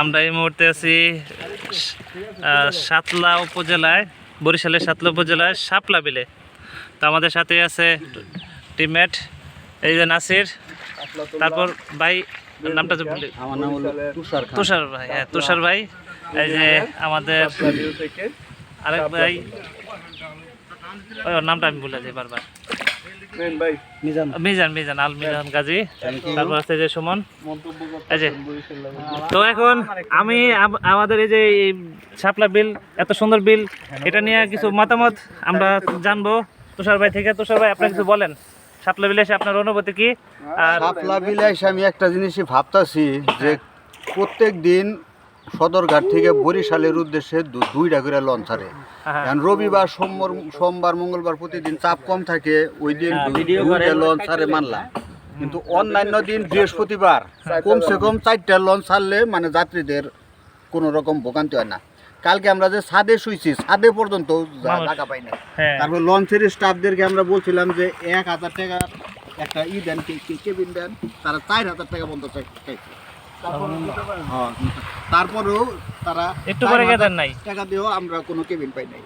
আমরা এই মুহূর্তে আছি সাতলা উপজেলায় বরিশালের সাতলা উপজেলায় সাপলা বিলে। তো আমাদের সাথে আছে টিমমেট এই যে নাসির তারপর ভাই নামটা আমার নাম হলো তুষার তুষার ভাই হ্যাঁ তুষার ভাই। এই যে আমাদের আরেক ভাই। নামটা আমি ভুলে যাই বারবার। মিজান। মিজান মিজান আল মিজান গাজী। তারপর আছে যে সুমন। এই যে। তো এখন আমি আমাদের এই যে শাপলা বিল এত সুন্দর বিল এটা নিয়ে কিছু মতামত আমরা জানব। তুষার ভাই থেকে। তুষার ভাই আপনার কিছু বলেন? শাপলা বিলে এসে আপনার অনুভূতি কি? আর শাপলা বিলে এসে আমি একটা জিনিসই ভাবতাছি যে প্রত্যেক দিন সদরঘাট থেকে বরিশালের উদ্দেশ্যে দুইটা করে লঞ্চ ছাড়ে এখন রবিবার সোমবার সোমবার মঙ্গলবার প্রতিদিন চাপ কম থাকে ওই দিন হ্যাঁ। লঞ্চ ছাড়ে মানলাম। কিন্তু অন্যান্য দিন বৃহস্পতিবার কমসে কম চারটা লঞ্চ ছাড়লে মানে যাত্রীদের কোনো রকম ভোগান্তি হয় না। কালকে আমরা যে ছাদে শুইছি ছাদে পর্যন্ত টাকা পাই না। হ্যাঁ। তারপর লঞ্চের স্টাফদেরকে আমরা বলছিলাম যে এক হাজার টাকা একটা ই দেন কেবিন দেন তারা চার হাজার টাকা বন্ধ চাইছে। তারপরেও তারা একটু করে হাজার নাই? টাকা দিয়েও আমরা কোনো কেবিন পাই নাই।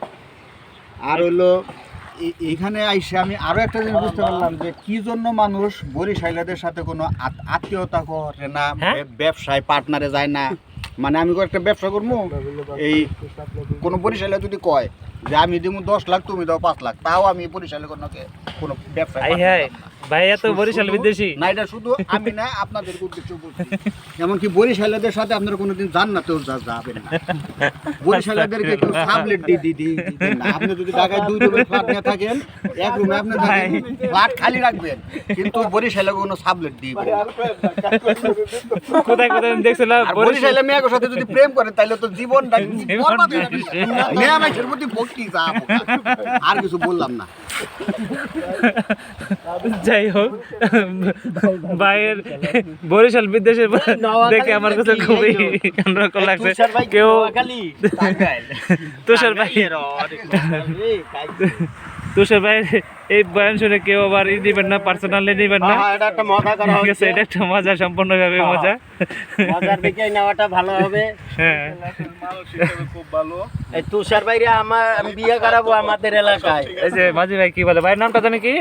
আর হইল এইখানে আইসে আমি আরও একটা জিনিস বুঝতে পারলাম যে কি জন্য মানুষ বরিশাইলাদের সাথে কোনো আত্মীয়তা করে না হ্যাঁ? ব্যবসায় পার্টনারে যায় না। মানে আমি একটা ব্যবসা করব এই কোনো বরিশালে যদি কয় যে আমি দিব দশ লাখ তুমি দাও পাঁচ লাখ। তাও আমি বরিশালে কোনো কোনো ব্যবসা আই হ্যাঁ ভাই এত বরিশাল বিদেশি? না এটা শুধু আমি না আপনাদের উদ্দেশ্য বলছি। এমনকি বরিশালেদের সাথে আপনারা কোনোদিন যান না তো যা- যাবেন না। বরিশালেদেরকে কেউ সাবলেট দিয়ে দিয়ে দিয়ে দিবেন না। আপনি যদি ঢাকায় দুই রুমের ফ্ল্যাট নিয়ে থাকেন এক রুমে আপনি থাকেন ফ্ল্যাট খালি রাখবেন। কিন্তু বরিশালে কোনো সাবলেট না। কোথায় কোথায় দেখছিলাম? বরিশাল মেয়ের সাথে যদি প্রেম করেন তাহলে তো হয়ে মেয়ে মানুষের প্রতি ভক্তি যা আর কিছু বললাম না। যাই হোক ভাইয়ের বরিশাল বিদেশে দেখে আমার কাছে খুবই অন্যরকম লাগছে। কেউ তুষার ভাই। তুষার ভাই এই বয়ান শুনে কেউ আবার ই দিবেন না পার্সোনালি নিবেন না? এটা একটা মজা করা এটা একটা মজা সম্পূর্ণভাবে মজা। মজার দিকে নেওয়াটা ভালো হবে। হ্যাঁ। এই তুষার বাইরে আমার বিয়ে করাবো আমাদের এলাকায়। এই যে মাঝি ভাই কি বলে? ভাইয়ের নামটা জানি কি?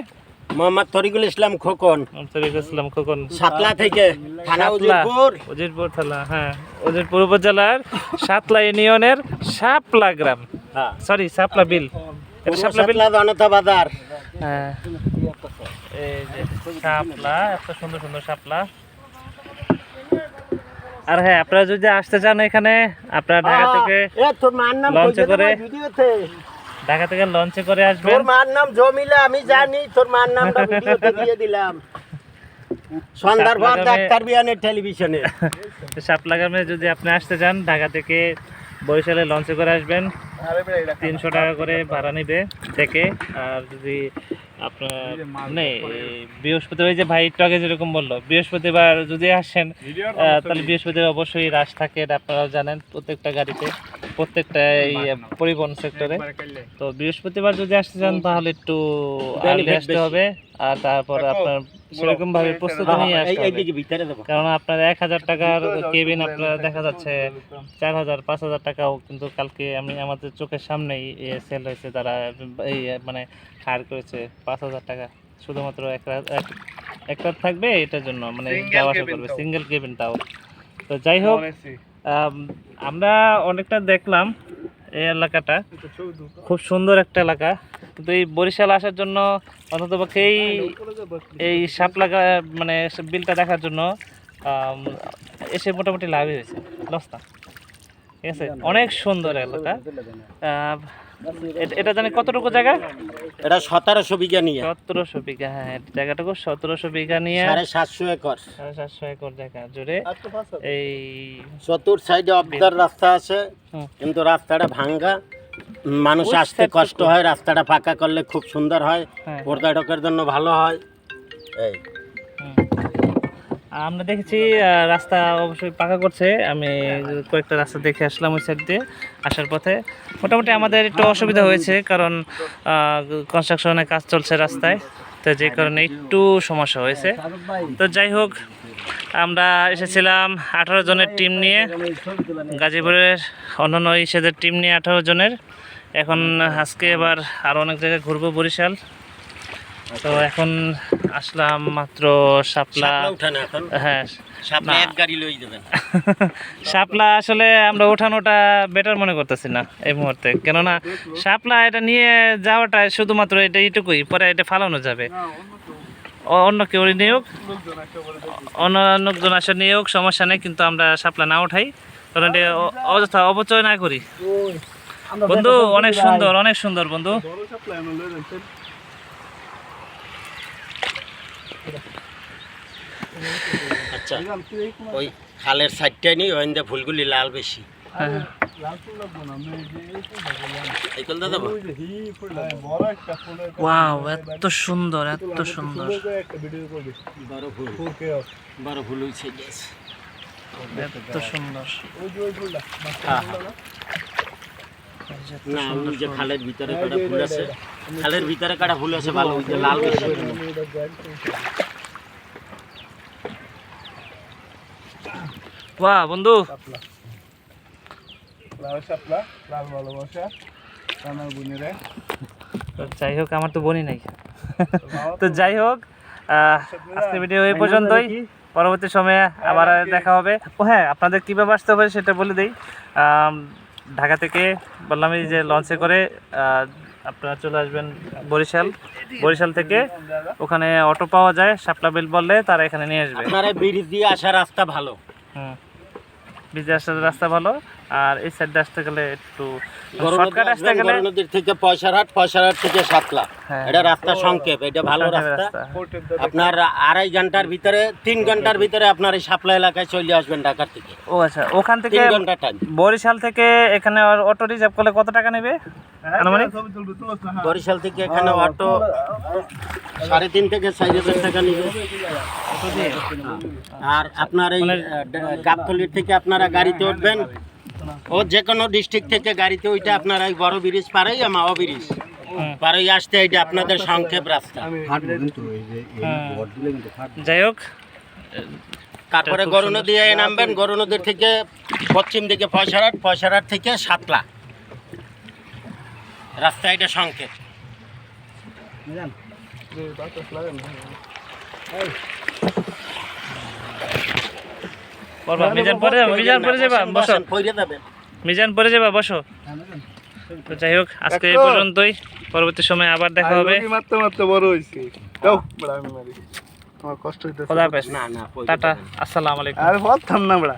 মোহাম্মদ তরিকুল ইসলাম খোকন। তরিক ইসলাম খোকন। সাতলা থেকে থানা উজিরপুর। উজিরপুর থানা হ্যাঁ উজিরপুর উপজেলার সাতলা ইউনিয়নের সাপলা গ্রাম। হ্যাঁ। সরি সাপলা বিল। এটা শাপলা বিল? জনতা বাজার। হ্যাঁ। এই যে শাপলা এত সুন্দর সুন্দর শাপলা আর হ্যাঁ আপনারা যদি আসতে চান এখানে আপনারা ঢাকা থেকে লঞ্চে করে ভিডিওতে? ঢাকা থেকে লঞ্চে করে আসবে তোর মার নাম জমিলা আমি জানি তোর মার নামটা ভিডিওতে দিয়ে দিলাম। সন্ধ্যার পর ডাক্তার বিয়ানের টেলিভিশনে শাপলা গ্রামে যদি আপনি আসতে চান ঢাকা থেকে বরিশালে লঞ্চে করে আসবেন। তিনশো টাকা করে ভাড়া নিবে থেকে। আর যদি আপনার নেই বৃহস্পতিবার ওই যে ভাই একটু আগে যেরকম বলল বৃহস্পতিবার যদি আসেন আহ, তাহলে বৃহস্পতিবার অবশ্যই রাশ থাকে এটা আপনারা জানেন প্রত্যেকটা গাড়িতে প্রত্যেকটা এই পরিবহন সেক্টরে। তো বৃহস্পতিবার যদি আসতে চান তাহলে একটু আগে আসতে হবে আর তারপর আপনার সেরকম ভাবে প্রস্তুতি নিয়ে এই আসতে হবে। কারণ আপনার এক হাজার টাকার কেবিন আপনার দেখা যাচ্ছে চার হাজার পাঁচ হাজার টাকাও কিন্তু কালকে আমি আমাদের চোখের সামনেই সেল হয়েছে। তারা এই মানে হার করেছে পাঁচ হাজার টাকা। শুধুমাত্র এক রাত এক- এক থাকবে এটার জন্য মানে যাওয়া আসা করবে। সিঙ্গেল কেবিন তাও। তো যাই হোক আমরা অনেকটা দেখলাম। এই এলাকাটা। খুব সুন্দর একটা এলাকা। কিন্তু এই বরিশাল আসার জন্য অন্তত পক্ষে এই এই শাপলা গা- মানে বিলটা দেখার জন্য এসে মোটামুটি লাভই হয়েছে। লস না। ঠিক আছে? অনেক সুন্দর এলাকা। এটা জানি কতটুকু জায়গা? এটা সতেরোশো বিঘা নিয়ে। সতেরোশো বিঘা হ্যাঁ জায়গাটুকু সতেরোশো বিঘা নিয়ে সাড়ে সাতশো একর। সাড়ে সাতশো একর জায়গা জুড়ে। এই চতুর সাইডে অবদার রাস্তা আছে কিন্তু রাস্তাটা ভাঙ্গা। মানুষ আসতে কষ্ট হয় রাস্তাটা ফাঁকা করলে খুব সুন্দর হয়। হ্যাঁ। পর্যটকের জন্য ভালো হয়। এই। আমরা দেখেছি রাস্তা অবশ্যই পাকা করছে। আমি কয়েকটা রাস্তা দেখে আসলাম ওই সাইড দিয়ে, আসার পথে। মোটামুটি আমাদের একটু অসুবিধা হয়েছে, কারণ কনস্ট্রাকশনের কাজ চলছে রাস্তায়। তো যে কারণে একটু সমস্যা হয়েছে। তো যাই হোক, আমরা এসেছিলাম আঠারো জনের টিম নিয়ে। গাজীপুরের অন্যান্য ইসেদের টিম নিয়ে আঠারো জনের। এখন আজকে এবার আরও অনেক জায়গায় ঘুরবো বরিশাল। তো এখন আসলাম মাত্র শাপলা হ্যাঁ শাপলা এক গাড়ি লই শাপলা আসলে আমরা ওঠানোটা বেটার মনে করতেছি না এই মুহূর্তে। কেননা শাপলা এটা নিয়ে যাওয়াটা শুধুমাত্র এটা এইটুকুই পরে এটা ফালানো যাবে। অন্য কেউ নিয়োগ। অন্য লোকজন আসে নিয়োগ সমস্যা নেই কিন্তু আমরা শাপলা না উঠাই। কারণ এটা অযথা অপচয় না করি। বন্ধু অনেক সুন্দর অনেক সুন্দর বন্ধু। আচ্ছা ওই খালের সাইডটাই নেই ওখান ফুলগুলি লাল বেশি। ওয়াও এত সুন্দর এত সুন্দর। বড় ফুল হয়েছে এত সুন্দর। হ্যাঁ হ্যাঁ না ওই যে খালের ভিতরে কাটা ফুল আছে। খালের ভিতরে কাটা ফুল আছে ভালো লাল বেশি। ওয়া বন্ধু। তো যাই হোক আমার তো বনি নাই। তো যাই হোক আহ, আজকের ভিডিও এই পর্যন্তই। পরবর্তী সময়ে আবার দেখা হবে। ও হ্যাঁ আপনাদের কীভাবে আসতে হবে সেটা বলে দিই। ঢাকা থেকে বললাম এই যে লঞ্চে করে আপনারা চলে আসবেন বরিশাল। বরিশাল থেকে ওখানে অটো পাওয়া যায় শাপলা বিল বললে তারা এখানে নিয়ে আসবে। আপনারা ব্রিজ দিয়ে আসা রাস্তা ভালো। হুম। বিজয় রাস্তা ভালো আর এই সাইডে আসতে গেলে একটু শর্টকাট আসতে গেলে নদীর থেকে পয়সারহাট পয়সারহাট থেকে সাতলা। হ্যাঁ। এটা রাস্তা সংক্ষেপ এটা ভালো রাস্তা। আপনার আড়াই ঘণ্টার ভিতরে তিন ঘণ্টার ভিতরে আপনার এই সাপলা এলাকায় চলে আসবেন ঢাকার থেকে ও আচ্ছা ওখান থেকে তিন ঘণ্টা টাইম বরিশাল থেকে এখানে অটো রিজার্ভ করলে কত টাকা নেবে? বরিশাল থেকে এখানে অটো সাড়ে তিন থেকে চার হাজার টাকা নিবে। আর আপনার এই মানে- গাবতলির থেকে আপনারা গাড়িতে উঠবেন। ও যে কোনো ডিস্ট্রিক্ট থেকে গাড়িতে ওইটা আপনার এই বড় ব্রিজ পারেই মাওয়া ব্রিজ। পারেই আসতে এটা আপনাদের সংক্ষেপ রাস্তা হ্যাঁ। যাই হোক তারপরে গরু নদী হয়ে নামবেন গরু নদীর থেকে পশ্চিম দিকে পয়সারহাট পয়সারহাট থেকে সাতলা রাস্তা এটা সংক্ষেপ মিজান পরে মিজান পরে যাবা বসো পরে যাবেন মিজান পরে যাবা বসো। তো যাই হোক আজকে এই পর্যন্তই। পরবর্তী সময় আবার দেখা হবে। মারতে মারতে বড় হয়েছে দাও বড়া আমি মারি। আমার কষ্ট হইতেছে। খোদা হাফেজ। না না টাটা। আসসালামু আলাইকুম। আর বলতাম না বড়া।